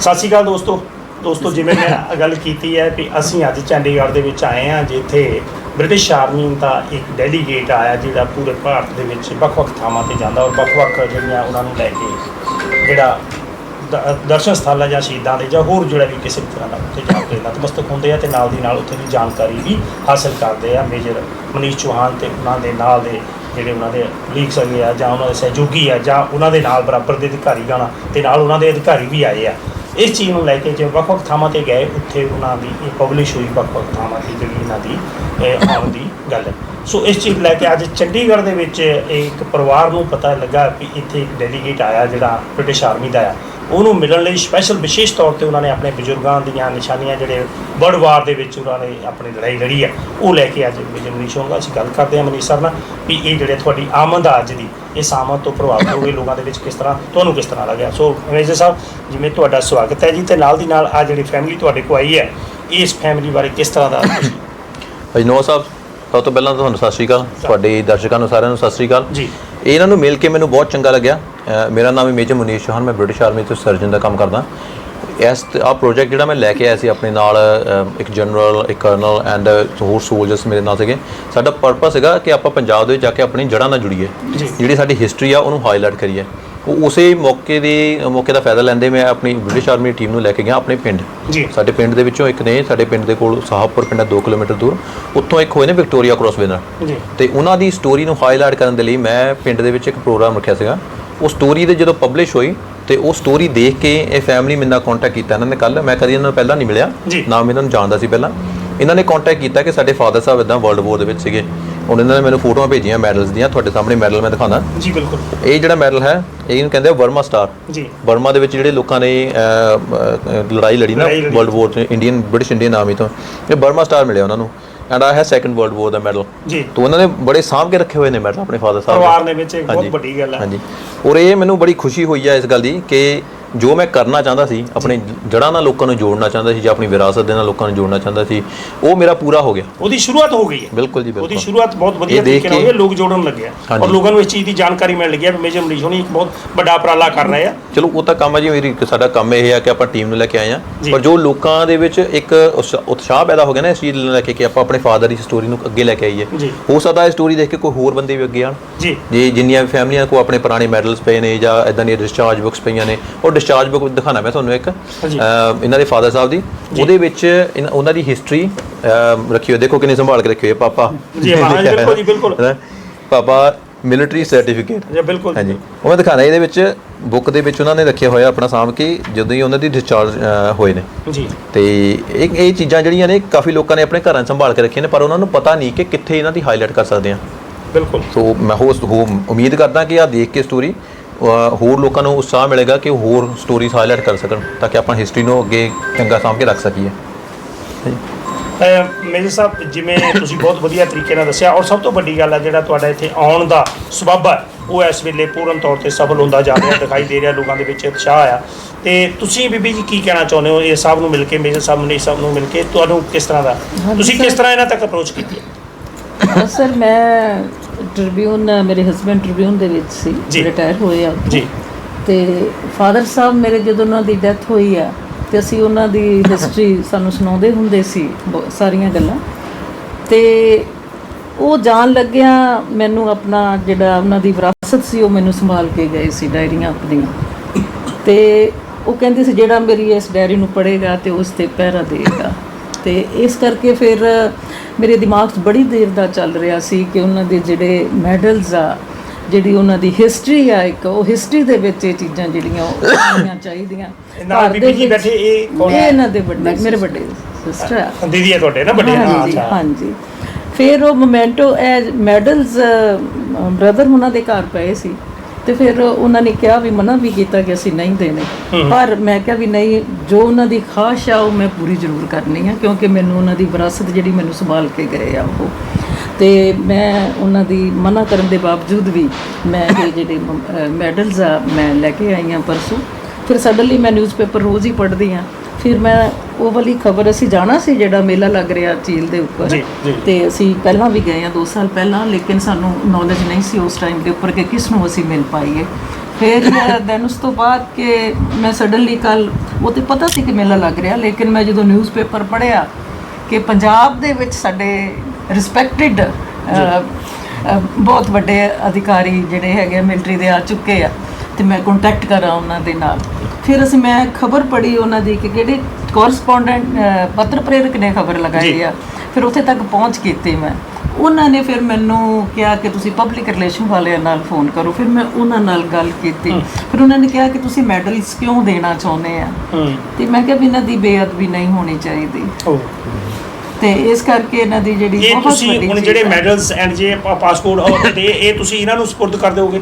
ਸਤਿ ਸ਼੍ਰੀ ਅਕਾਲ ਦੋਸਤੋ। ਦੋਸਤੋ ਜਿਵੇਂ ਮੈਂ ਗੱਲ ਕੀਤੀ ਹੈ ਕਿ ਅਸੀਂ ਅੱਜ ਚੰਡੀਗੜ੍ਹ ਦੇ ਵਿੱਚ ਆਏ ਹਾਂ ਜਿੱਥੇ ਬ੍ਰਿਟਿਸ਼ ਆਰਮੀ ਦਾ ਇੱਕ ਡੈਲੀਗੇਟ ਆਇਆ ਜਿਹੜਾ ਪੂਰੇ ਭਾਰਤ ਦੇ ਵਿੱਚ ਵੱਖ-ਵੱਖ ਥਾਵਾਂ ਤੇ ਜਾਂਦਾ ਔਰ ਵੱਖ-ਵੱਖ ਜਿਹੜੀਆਂ ਉਹਨਾਂ ਨੂੰ ਲੈ ਕੇ ਜਿਹੜਾ ਦਰਸ਼ਨ ਸਥਾਨ ਜਾਂ ਸ਼ਹੀਦਾਂ ਦੇ ਜਾਂ ਹੋਰ ਜਿਹੜਾ ਵੀ ਕਿਸੇ ਤਰ੍ਹਾਂ ਦਾ ਉੱਥੇ ਜਾ ਕੇ ਨਤਮਸਤਕ ਹੁੰਦੇ ਆ ਤੇ ਨਾਲ ਦੀ ਨਾਲ ਉੱਥੇ ਦੀ ਜਾਣਕਾਰੀ ਵੀ ਹਾਸਲ ਕਰਦੇ ਆ। ਮੇਜਰ ਮਨੀਸ਼ ਚੌਹਾਨ ਤੇ ਉਹਨਾਂ ਦੇ ਨਾਲ ਦੇ ਜਿਹੜੇ ਉਹਨਾਂ ਦੇ ਲੀਗਸ ਹੈਗੇ ਆ ਜਾਂ ਉਹਨਾਂ ਦੇ ਸਹਿਯੋਗੀ ਆ ਜਾਂ ਉਹਨਾਂ ਦੇ ਨਾਲ ਬਰਾਬਰ ਦੇ ਅਧਿਕਾਰੀ ਗਾਣਾ ਤੇ ਨਾਲ ਉਹਨਾਂ ਦੇ ਅਧਿਕਾਰੀ ਵੀ ਆਏ ਆ। ਇਸ ਚੀਜ਼ ਨੂੰ ਲੈ ਕੇ ਜੇ ਵੱਖ-ਵੱਖ ਥਾਵਾਂ ਤੇ ਗਏ, ਉੱਥੇ ਉਹਨਾਂ ਦੀ ਇਹ ਪਬਲਿਸ਼ ਹੋਈ ਵੱਖ-ਵੱਖ ਥਾਵਾਂ ਤੇ ਜਿਹੜੀ ਇਹਨਾਂ ਦੀ, ਇਹ ਆਉਣ ਦੀ ਗੱਲ ਹੈ। ਸੋ ਇਸ ਚੀਜ਼ ਲੈ ਕੇ ਅੱਜ ਚੰਡੀਗੜ੍ਹ ਦੇ ਵਿੱਚ ਇੱਕ ਪਰਿਵਾਰ ਨੂੰ ਪਤਾ ਲੱਗਾ ਕਿ ਇੱਥੇ ਇੱਕ ਡੈਲੀਗੇਟ ਆਇਆ ਜਿਹੜਾ ਬ੍ਰਿਟਿਸ਼ ਆਰਮੀ ਦਾ ਆ। ਉਹਨੂੰ ਮਿਲਣ ਲਈ ਸਪੈਸ਼ਲ ਵਿਸ਼ੇਸ਼ ਤੌਰ ਤੇ ਉਹਨਾਂ ਨੇ ਆਪਣੇ ਬਜ਼ੁਰਗਾਂ ਦੀਆਂ ਨਿਸ਼ਾਨੀਆਂ ਜਿਹੜੇ ਵਰਲਡ ਵਾਰ ਦੇ ਵਿੱਚ ਉਹਨਾਂ ਨੇ ਆਪਣੀ ਲੜਾਈ ਲੜੀ ਹੈ ਉਹ ਲੈ ਕੇ ਅੱਜ ਮੇਜਰ ਮਨੀਸ਼ ਹੋਊਗਾ। ਅਸੀਂ ਗੱਲ ਕਰਦੇ ਹਾਂ ਮਨੀਸ਼ ਸਰ ਨਾਲ ਵੀ ਇਹ ਜਿਹੜੇ ਤੁਹਾਡੀ ਆਮਦ ਆ ਅੱਜ ਦੀ ਇਸ ਆਮਦ ਤੋਂ ਪ੍ਰਭਾਵਿਤ ਹੋਏ ਲੋਕਾਂ ਦੇ ਵਿੱਚ ਕਿਸ ਤਰ੍ਹਾਂ ਤੁਹਾਨੂੰ ਕਿਸ ਤਰ੍ਹਾਂ ਲੱਗਿਆ? ਸੋ ਮੇਜਰ ਸਾਹਿਬ ਜਿਵੇਂ ਤੁਹਾਡਾ ਸਵਾਗਤ ਹੈ ਜੀ ਤੇ ਨਾਲ ਦੀ ਨਾਲ ਆ ਜਿਹੜੀ ਫੈਮਿਲੀ ਤੁਹਾਡੇ ਕੋਲ ਆਈ ਹੈ ਇਸ ਫੈਮਿਲੀ ਬਾਰੇ ਕਿਸ ਤਰ੍ਹਾਂ ਦਾ ਤੁਸੀਂ- ਭਾਈ ਨੋ ਸਾਹਿਬ ਸਭ ਤੋਂ ਪਹਿਲਾਂ ਤੁਹਾਨੂੰ ਸਤਿ ਸ਼੍ਰੀ ਅਕਾਲ। ਤੁਹਾਡੇ ਦਰਸ਼ਕਾਂ ਨੂੰ ਸਾਰਿਆਂ ਨੂੰ ਸਤਿ ਸ਼੍ਰੀ ਅਕਾਲ। ਜੀ। ਇਹਨਾਂ ਨੂੰ ਮਿਲ ਕੇ ਮੈਨੂੰ ਬਹੁਤ ਚੰਗਾ ਲੱਗਿਆ। ਮੇਰਾ ਨਾਮ ਹੈ ਮੇਜਰ ਮੁਨੀਸ਼ ਚੌਹਾਨ ਮੈਂ ਬ੍ਰਿਟਿਸ਼ ਆਰਮੀ ਤੋਂ ਸਰਜਨ ਦਾ ਕੰਮ ਕਰਦਾ। ਇਸ ਆ ਪ੍ਰੋਜੈਕਟ ਜਿਹੜਾ ਮੈਂ ਲੈ ਕੇ ਆਇਆ ਸੀ ਆਪਣੇ ਨਾਲ ਇੱਕ ਜਨਰਲ ਇੱਕ ਕਰਨਲ ਐਂਡ ਹੋਰ ਸੋਲਜਰਸ ਮੇਰੇ ਨਾਲ ਸੀਗੇ। ਸਾਡਾ ਪਰਪਸ ਹੈਗਾ ਕਿ ਆਪਾਂ ਪੰਜਾਬ ਦੇ ਵਿੱਚ ਜਾ ਕੇ ਆਪਣੀ ਜੜ੍ਹਾਂ ਨਾਲ ਜੁੜੀਏ। ਜਿਹੜੀ ਸਾਡੀ ਹਿਸਟਰੀ ਆ ਉਹਨੂੰ ਹਾਈਲਾਈਟ ਕਰੀਏ। ਉਹ ਉਸੇ ਮੌਕੇ ਦੀ ਮੌਕੇ ਦਾ ਫਾਇਦਾ ਲੈਂਦੇ ਮੈਂ ਆਪਣੀ ਬ੍ਰਿਟਿਸ਼ ਆਰਮੀ ਟੀਮ ਨੂੰ ਲੈ ਕੇ ਗਿਆ ਆਪਣੇ ਪਿੰਡ। ਸਾਡੇ ਪਿੰਡ ਦੇ ਵਿੱਚੋਂ ਇੱਕ ਨੇ ਸਾਡੇ ਪਿੰਡ ਦੇ ਕੋਲ ਸਾਹਬਪੁਰ ਪਿੰਡ ਹੈ 2 ਕਿਲੋਮੀਟਰ ਦੂਰ। ਉੱਥੋਂ ਇੱਕ ਹੋਏ ਨੇ ਵਿਕਟੋਰੀਆ ਕ੍ਰਾਸ ਵਿਨਰ ਤੇ ਉਹਨਾਂ ਦੀ ਸਟੋਰੀ ਨੂੰ ਹਾਈਲਾਈਟ ਕਰਨ ਦੇ ਲਈ ਮੈਂ ਪਿੰਡ ਦੇ ਵਿੱਚ ਇੱਕ ਪ੍ਰੋਗਰਾਮ ਰੱਖਿਆ ਸੀਗਾ। ਉਹ ਸਟੋਰੀ ਦੇ ਜਦੋਂ ਪਬਲਿਸ਼ ਹੋਈ ਤੇ ਉਹ ਸਟੋਰੀ ਦੇਖ ਕੇ ਇਹ ਫੈਮਿਲੀ ਮੇਰੇ ਨਾਲ ਕੰਟੈਕਟ ਕੀਤਾ ਇਹਨਾਂ ਨੇ ਕੱਲ ਮੈਂ ਕਦੀ ਇਹਨਾਂ ਨੂੰ ਪਹਿਲਾਂ ਨਹੀਂ ਮਿਲਿਆ। ਨਾ ਮੈਂ ਇਹਨਾਂ ਨੂੰ ਜਾਣਦਾ ਸੀ ਪਹਿਲਾਂ। ਇਹਨਾਂ ਨੇ ਕੰਟੈਕਟ ਕੀਤਾ ਕਿ ਸਾਡੇ ਫਾਦਰ ਸਾਹਿਬ ਇਦਾਂ ਵਰਲਡ ਵਾਰ ਦੇ ਵਿੱਚ ਸੀਗੇ। ਇਹਨਾਂ ਨੇ ਮੈਨੂੰ ਫੋਟੋਆਂ ਭੇਜੀਆਂ ਮੈਡਲਸ ਦੀਆਂ। ਤੁਹਾਡੇ ਸਾਹਮਣੇ ਮੈਡਲ ਮੈਂ ਦਿਖਾਉਂਦਾ। ਜੀ ਬਿਲਕੁਲ। ਇਹ ਜਿਹੜਾ ਮੈਡਲ ਹੈ ਇਹਨੂੰ ਕਹਿੰਦੇ ਆ ਵਰਮਾ ਸਟਾਰ ਜੀ। ਬਰਮਾ ਦੇ ਵਿੱਚ ਜਿਹੜੇ ਲੋਕਾਂ ਨੇ ਲੜਾਈ ਲੜੀ ਨਾ। ਵਰਲਡ ਵਾਰ ਚ ਇੰਡੀਅਨ ਬ੍ਰਿਟਿਸ਼ ਇੰਡੀਅਨ ਆਰਮੀ ਤੋਂ। ਇਹ ਬਰਮਾ ਸਟਾਰ ਮਿਲਿਆ ਉਹਨਾਂ ਨੂੰ। ਐਂਡ ਆ ਹੈ ਸੈਕੰਡ ਵਰਲਡ ਵਾਰ ਦਾ ਮੈਡਲ ਜੀ। ਤੋਂ ਉਹਨਾਂ ਨੇ ਬੜੇ ਸਾਂਭ ਕੇ ਰੱਖੇ ਹੋਏ ਨੇ ਮੈਡਲ ਆਪਣੇ ਫਾਦਰ ਸਾਹਿਬ ਪਰਿਵਾਰ ਦੇ ਵਿੱਚ ਇੱਕ ਬਹੁਤ। ਵੱਡੀ ਗੱਲ ਹੈ। ਹਾਂਜੀ। ਔਰ ਇਹ ਮੈਨੂੰ ਬੜੀ ਖੁਸ਼ੀ ਹੋਈ ਹੈ ਇਸ ਗੱਲ ਦੀ ਕਿ ਜੋ ਮੈਂ ਕਰਨਾ ਚਾਹੁੰਦਾ ਸੀ ਆਪਣੇ ਜੜ੍ਹਾਂ ਨਾਲ ਲੋਕਾਂ ਨੂੰ ਜੋੜਨਾ ਚਾਹੁੰਦਾ ਸੀ ਜਾਂ ਆਪਣੀ ਵਿਰਾਸਤ ਦੇ ਨਾਲ ਲੋਕਾਂ ਨੂੰ ਜੋੜਨਾ ਚਾਹੁੰਦਾ ਸੀ ਉਹ ਮੇਰਾ ਪੂਰਾ ਹੋ ਗਿਆ। ਉਹਦੀ ਸ਼ੁਰੂਆਤ ਹੋ ਗਈ ਹੈ। ਬਿਲਕੁਲ ਜੀ ਉਹਦੀ ਬਿਲਕੁਲ। ਸ਼ੁਰੂਆਤ ਬਹੁਤ ਵਧੀਆ ਤਰੀਕੇ ਨਾਲ ਹੋਈ ਹੈ ਲੋਕ ਜੋੜਨ ਲੱਗੇ ਆ। ਔਰ ਲੋਕਾਂ ਨੂੰ ਇਸ ਚੀਜ਼ ਦੀ ਜਾਣਕਾਰੀ ਮਿਲਣ ਲੱਗੀ ਹੈ ਮੇਜਰ ਮਨੀਸ਼ ਹੋਣੀ ਇੱਕ ਬਹੁਤ ਵੱਡਾ ਉਪਰਾਲਾ ਕਰ ਰਹੇ ਆ। ਚਲੋ ਉਹ ਤਾਂ ਕੰਮ ਹੈ ਜੀ ਮੇਰੀ ਸਾਡਾ ਕੰਮ ਇਹ ਹੈ ਕਿ ਆਪਾਂ ਟੀਮ ਨੂੰ ਲੈ ਕੇ ਆਏ ਆ। ਪਰ ਜੋ ਲੋਕਾਂ ਦੇ ਵਿੱਚ ਇੱਕ ਉਤਸ਼ਾ- ਉਤਸ਼ਾਹ ਪੈਦਾ ਹੋ ਗਿਆ ਨਾ ਇਸ ਚੀਜ਼ ਨੂੰ ਲੈ ਕੇ ਕਿ ਆਪਾਂ ਆਪਣੇ ਫਾਦਰ ਦੀ ਸਟੋਰੀ ਨੂੰ ਅੱਗੇ ਲੈ ਕੇ ਆਈਏ। ਹੋ ਸਕਦਾ ਇਹ ਸਟੋਰੀ ਦੇਖ ਕੇ ਕੋਈ ਹੋਰ ਬੰਦੇ ਵੀ ਅੱਗੇ ਆਣ ਜੀ। ਜੇ ਜਿੰਨੀਆਂ ਫੈਮਲੀਆਂ ਕੋ ਆਪਣੇ ਪੁਰਾਣੇ ਮੈਡਲਸ ਪਏ ਨੇ ਜਾਂ ਇਦਾਂ ਦੀਆਂ ਡਿਸਚਾਰਜ ਬੁੱਕਸ ਪਈਆਂ ਨੇ ਉਹ ਡਿਸਚਾਰਜ ਬੁੱਕ ਦਿਖਾਣਾ ਮੈਂ ਤੁਹਾਨੂੰ ਇੱਕ। ਇਹਨਾਂ ਦੇ ਫਾਦਰ ਸਾਹਿਬ ਦੀ। ਉਹਦੇ ਵਿੱਚ ਉਹਨਾਂ ਦੀ ਹਿਸਟਰੀ ਰੱਖੀ ਹੋਈ ਦੇਖੋ ਕਿੰਨੀ ਸੰਭਾਲ ਕੇ ਰੱਖੀ ਹੋਈ ਹੈ ਪਾਪਾ। ਜੀ, ਬਿਲਕੁਲ ਜੀ, ਬਿਲਕੁਲ। ਹੈਨਾ? ਪਾਪਾ ਮਿਲਟਰੀ ਸਰਟੀਫਿਕੇਟ ਜੀ ਬਿਲਕੁਲ। ਹਾਂਜੀ। ਉਹ ਮੈਂ ਦਿਖਾਣਾ ਇਹਦੇ ਵਿੱਚ ਬੁੱਕ ਦੇ ਵਿੱਚ ਉਹਨਾਂ ਨੇ ਰੱਖਿਆ ਹੋਇਆ ਆਪਣਾ ਸਾਂਭ ਕੇ ਜਦੋਂ ਹੀ ਉਹਨਾਂ ਦੀ ਡਿਸਚਾਰਜ ਹੋਏ ਨੇ। ਜੀ। ਤੇ ਇਹ ਇਹ ਚੀਜ਼ਾਂ ਜਿਹੜੀਆਂ ਨੇ ਕਾਫੀ ਲੋਕਾਂ ਨੇ ਆਪਣੇ ਘਰਾਂ ਸੰਭਾਲ ਕੇ ਰੱਖੀਆਂ ਨੇ ਪਰ ਉਹਨਾਂ ਨੂੰ ਪਤਾ ਨਹੀਂ ਕਿ ਕਿੱਥੇ ਇਹਨਾਂ ਦੀ ਹਾਈਲਾਈਟ ਕਰ ਸਕਦੇ ਆ ਬਿਲਕੁਲ। ਸੋ ਮੈਂ ਹੋਸਟ ਹੋ ਉਮੀਦ ਕਰਦਾ ਕਿ ਆ ਦੇਖ ਕੇ ਸਟੋਰੀ ਹੋਰ ਲੋਕਾਂ ਨੂੰ ਉਤਸ਼ਾਹ ਮਿਲੇਗਾ ਕਿ ਉਹ ਹੋਰ ਸਟੋਰੀਜ਼ ਹਾਈਲਾਈਟ ਕਰ ਸਕਣ ਤਾਂ ਕਿ ਆਪਾਂ ਹਿਸਟਰੀ ਨੂੰ ਅੱਗੇ ਚੰਗਾ ਸਾਂਭ ਕੇ ਰੱਖ ਸਕੀਏ। ਮੇਜਰ ਸਾਹਿਬ ਜਿਵੇਂ ਤੁਸੀਂ ਬਹੁਤ ਵਧੀਆ ਤਰੀਕੇ ਨਾਲ ਦੱਸਿਆ ਔਰ ਸਭ ਤੋਂ ਵੱਡੀ ਗੱਲ ਹੈ ਜਿਹੜਾ ਤੁਹਾਡਾ ਇੱਥੇ ਆਉਣ ਦਾ ਸਬੱਬ ਹੈ ਉਹ ਇਸ ਵੇਲੇ ਪੂਰਨ ਤੌਰ ਤੇ ਸਫਲ ਹੁੰਦਾ ਜਾ ਰਿਹਾ ਦਿਖਾਈ ਦੇ ਰਿਹਾ ਲੋਕਾਂ ਦੇ ਵਿੱਚ ਉਤਸ਼ਾਹ ਆ। ਤੇ ਤੁਸੀਂ ਬੀਬੀ ਜੀ ਕੀ ਕਹਿਣਾ ਚਾਹੁੰਦੇ ਹੋ? ਇਹ ਸਾਹਿਬ ਨੂੰ ਮਿਲ ਕੇ ਮੇਜਰ ਸਾਹਿਬ ਮਨੀਸ਼ ਸਾਹਿਬ ਨੂੰ ਮਿਲ ਕੇ ਤੁਹਾਨੂੰ ਕਿਸ ਤਰ੍ਹਾਂ ਦਾ? ਤੁਸੀਂ। ਕਿਸ ਤਰ੍ਹਾਂ ਇਹਨਾਂ ਤੱਕ ਅਪਰੋਚ ਕੀਤੀ? ਸਰ ਮੈਂ ਟ੍ਰਿਬਿਊਨ ਮੇਰੇ ਹਸਬੰਡ ਟ੍ਰਿਬਿਊਨ ਦੇ ਵਿੱਚ। ਸੀ ਰਿਟਾਇਰ ਹੋਏ ਆ। ਜੀ ਤੇ ਫਾਦਰ ਸਾਹਿਬ ਮੇਰੇ ਜਦੋਂ ਉਹਨਾਂ ਦੀ ਡੈਥ ਹੋਈ ਆ ਤੇ ਅਸੀਂ ਉਹਨਾਂ ਦੀ ਹਿਸਟਰੀ ਸਾਨੂੰ ਸੁਣਾਉਂਦੇ ਹੁੰਦੇ ਸੀ ਸਾਰੀਆਂ ਗੱਲਾਂ ਤੇ ਉਹ ਜਾਣ ਲੱਗਿਆ ਮੈਨੂੰ ਆਪਣਾ ਜਿਹੜਾ ਉਹਨਾਂ ਦੀ ਵਿਰਾਸਤ ਸੀ ਉਹ ਮੈਨੂੰ ਸੰਭਾਲ ਕੇ ਗਏ ਸੀ ਡਾਇਰੀਆਂ ਆਪਣੀਆਂ ਤੇ ਉਹ ਕਹਿੰਦੇ ਸੀ ਜਿਹੜਾ ਮੇਰੀ ਇਸ ਡਾਇਰੀ ਨੂੰ ਪੜ੍ਹੇਗਾ ਤੇ ਉਸ ਤੇ ਪਹਿਰਾ ਦੇਗਾ ਤੇ ਇਸ ਕਰਕੇ ਫਿਰ ਮੇਰੇ ਦਿਮਾਗ 'ਚ ਬੜੀ ਦੇਰ ਦਾ ਚੱਲ ਰਿਹਾ ਸੀ ਕਿ ਉਹਨਾਂ ਦੇ ਜਿਹੜੇ ਮੈਡਲਸ ਆ ਜਿਹੜੀ ਉਹਨਾਂ ਦੀ ਹਿਸਟਰੀ ਆ ਇੱਕ ਉਹ ਹਿਸਟਰੀ ਦੇ ਵਿੱਚ ਇਹ ਚੀਜ਼ਾਂ ਜਿਹੜੀਆਂ ਉਹ ਹੋਣੀਆਂ ਚਾਹੀਦੀਆਂ। ਨਾਲ ਬੀਬੀ ਜੀ ਬੈਠੇ ਇਹ ਕੌਣ ਇਹ ਹੈ? ਇਹਨਾਂ ਦੇ ਵੱਡੇ ਮੇਰੇ ਵੱਡੇ ਸਿਸਟਰ ਆ। ਦੀਦੀ ਹੈ ਤੁਹਾਡੇ ਨਾ ਵੱਡੇ ਹਾਂ ਹਾਂਜੀ। ਫਿਰ ਉਹ ਮੋਮੈਂਟੋ ਐ ਮੈਡਲਸ ਬ੍ਰਦਰ ਉਹਨਾਂ ਦੇ ਘਰ ਪਏ ਸੀ। ਤੇ ਫਿਰ ਉਹਨਾਂ ਨੇ ਕਿਹਾ ਵੀ ਮਨਾ ਵੀ ਕੀਤਾ ਕਿ ਅਸੀਂ ਨਹੀਂ ਦੇਣੇ। ਪਰ ਮੈਂ ਕਿਹਾ ਵੀ ਨਹੀਂ ਜੋ ਉਹਨਾਂ ਦੀ ਖਾਸ਼ ਆ ਉਹ ਮੈਂ ਪੂਰੀ ਜ਼ਰੂਰ ਕਰਨੀ ਆ ਕਿਉਂਕਿ ਮੈਨੂੰ ਉਹਨਾਂ ਦੀ ਵਿਰਾਸਤ ਜਿਹੜੀ ਮੈਨੂੰ ਸੰਭਾਲ ਕੇ ਗਏ ਆ ਉਹ। ਤੇ ਮੈਂ ਉਹਨਾਂ ਦੀ ਮਨਾ ਕਰਨ ਦੇ ਬਾਵਜੂਦ ਵੀ ਮੈਂ ਇਹ ਜਿਹੜੇ ਮੈਡਲਸ ਆ ਮੈਂ ਲੈ ਕੇ ਆਈ ਆ ਪਰਸੋਂ। ਫਿਰ ਸਡਨਲੀ ਮੈਂ ਨਿਊਜ਼ਪੇਪਰ ਰੋਜ਼ ਹੀ ਪੜ੍ਹਦੀ ਆ। ਫਿਰ ਮੈਂ ਉਹ ਵਾਲੀ ਖਬਰ ਅਸੀਂ ਜਾਣਾ ਸੀ ਜਿਹੜਾ ਮੇਲਾ ਲੱਗ ਰਿਹਾ ਝੀਲ ਦੇ ਉੱਪਰ। ਤੇ ਅਸੀਂ ਪਹਿਲਾਂ ਵੀ ਗਏ ਆ 2 ਸਾਲ ਪਹਿਲਾਂ ਲੇਕਿਨ ਸਾਨੂੰ ਨੌਲੇਜ ਨਹੀਂ ਸੀ ਉਸ ਟਾਈਮ ਦੇ ਉੱਪਰ ਕਿ ਕਿਸ ਨੂੰ ਅਸੀਂ ਮਿਲ ਪਾਈਏ। ਫਿਰ ਦੈਨ ਉਸ ਤੋਂ ਬਾਅਦ ਕਿ ਮੈਂ ਸਡਨਲੀ ਕੱਲ ਉਹ ਤੇ ਪਤਾ ਸੀ ਕਿ ਮੇਲਾ ਲੱਗ ਰਿਹਾ ਲੇਕਿਨ ਮੈਂ ਜਦੋਂ ਨਿਊਜ਼ਪੇਪਰ ਪੜ੍ਹਿਆ ਕਿ ਪੰਜਾਬ ਦੇ ਵਿੱਚ ਸਾਡੇ ਰਿਸਪੈਕਟਿਡ ਬਹੁਤ ਵੱਡੇ ਅਧਿਕਾਰੀ ਜਿਹੜੇ ਹੈਗੇ ਮਿਲਟਰੀ ਦੇ ਆ ਚੁੱਕੇ ਆ। ਤੇ ਮੈਂ ਕੰਟੈਕਟ ਕਰਾਂ ਉਹਨਾਂ ਦੇ ਨਾਲ। ਫਿਰ ਅਸੀਂ ਮੈਂ ਖਬਰ ਪੜ੍ਹੀ ਉਹਨਾਂ ਦੀ ਕਿ ਕਿਹੜੇ ਕੋਰਸਪੋਂਡੈਂਟ ਪੱਤਰ ਪ੍ਰੇਰਕ ਨੇ ਖਬਰ ਲਗਾਈ ਆ। ਫਿਰ ਉੱਥੇ ਤੱਕ ਪਹੁੰਚ ਕੀਤੀ ਮੈਂ। ਉਹਨਾਂ ਨੇ ਫਿਰ ਮੈਨੂੰ ਕਿਹਾ ਕਿ ਤੁਸੀਂ ਪਬਲਿਕ ਰਿਲੇਸ਼ਨ ਵਾਲਿਆਂ ਨਾਲ ਫੋਨ ਕਰੋ। ਫਿਰ ਮੈਂ ਉਹਨਾਂ ਨਾਲ ਗੱਲ ਕੀਤੀ। ਫਿਰ ਉਹਨਾਂ ਨੇ ਕਿਹਾ ਕਿ ਤੁਸੀਂ ਮੈਡਲਸ ਕਿਉਂ ਦੇਣਾ ਚਾਹੁੰਦੇ ਆ? ਤੇ ਮੈਂ ਕਿਹਾ ਵੀ ਇਹਨਾਂ ਦੀ ਬੇਅਦਬੀ ਨਹੀਂ ਹੋਣੀ ਚਾਹੀਦੀ। ਤੇ ਇਸ ਕਰਕੇ ਇਹਨਾਂ ਦੀ ਜਿਹੜੀ ਇਹ ਬਹੁਤ ਤੁਸੀਂ ਵੱਡੀ ਹੁਣ ਜਿਹੜੇ। ਮੈਡਲਸ ਐਂਡ ਜੇ ਪਾਸਪੋਰਟ ਤੇ ਇਹ ਤੁਸੀਂ ਇਹਨਾਂ ਨੂੰ ਸਪੁਰਦ ਕਰ ਦਿਓਗੇ?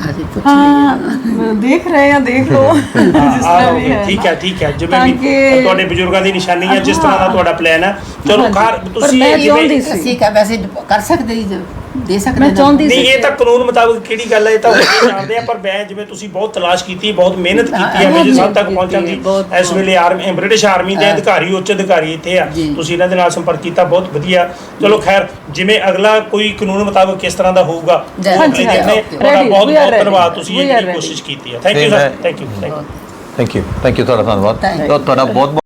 ਅਸੀਂ ਪੁੱਛ ਹਾਂ ਦੇਖ ਰਹੇ ਆ ਦੇਖ ਲਓ। ਜਿਸ ਤਰ੍ਹਾਂ ਵੀ ਹੈ। ਠੀਕ ਹੈ ਠੀਕ ਹੈ। ਜਿਵੇਂ ਤਾਂ ਵੀ ਕਿ- ਤੁਹਾਡੇ ਬਜ਼ੁਰਗਾਂ ਦੀ ਨਿਸ਼ਾਨੀ ਹੈ ਜਿਸ ਤਰ੍ਹਾਂ ਦਾ ਤੁਹਾਡਾ ਪਲਾਨ ਹੈ। ਚਲੋ। ਕਾਰ ਤੁਸੀਂ ਜਿਵੇਂ ਅਸੀਂ ਕਾ ਵੈਸੇ ਕਰ ਸਕਦੇ ਜੀ, ਦੇ ਸਕਦੇ ਮੈਂ ਨਾ। ਚਾਹੁੰਦੀ ਨਹੀਂ ਸੀ ਇਹ ਤਾਂ ਕਾਨੂੰਨ ਮੁਤਾਬਕ ਕਿਹੜੀ ਗੱਲ ਹੈ ਇਹ ਤਾਂ ਉਹ ਜਾਣਦੇ ਆ ਪਰ ਮੈਂ ਜਿਵੇਂ ਤੁਸੀਂ ਬਹੁਤ ਤਲਾਸ਼ ਕੀਤੀ ਬਹੁਤ ਮਿਹਨਤ ਕੀਤੀ ਹੈ ਮੇਜਰ ਸਾਹਿਬ ਤੱਕ ਪਹੁੰਚਣ ਦੀ ਬਹੁਤ- ਇਸ ਵੇਲੇ ਆਰਮੀ ਬ੍ਰਿਟਿਸ਼ ਆਰਮੀ ਦੇ ਅਧਿਕਾਰੀ ਉੱਚ ਅਧਿਕਾਰੀ ਇੱਥੇ ਆ ਜੀ। ਤੁਸੀਂ ਇਹਨਾਂ ਦੇ ਨਾਲ ਸੰਪਰਕ ਕੀਤਾ ਬਹੁਤ ਵਧੀਆ ਚਲੋ ਖੈਰ ਜਿਵੇਂ ਅਗਲਾ ਕੋਈ ਕਾਨੂੰਨ ਮੁਤਾਬਕ ਕਿਸ ਤਰ੍ਹਾਂ ਦਾ ਹੋਊਗਾ ਹਾਂਜੀ, ਉਹ ਹਾਂਜੀ, ਦੇਖਦੇ ਹਾਂ। okay. ਤੁਹਾਡਾ Ready, ਬਹੁਤ we are ਬਹੁਤ ready. ਧੰਨਵਾਦ ਤੁਸੀਂ ਇਹ We are ਜਿਹੜੀ ready. ਕੋਸ਼ਿਸ਼ ਕੀਤੀ ਹੈ thank you sir thank you thank you thank you thank you ਤੁਹਾਡਾ ਧੰਨਵਾਦ Thank you. ਤਾਂ ਤੁਹਾਡਾ ਬਹੁਤ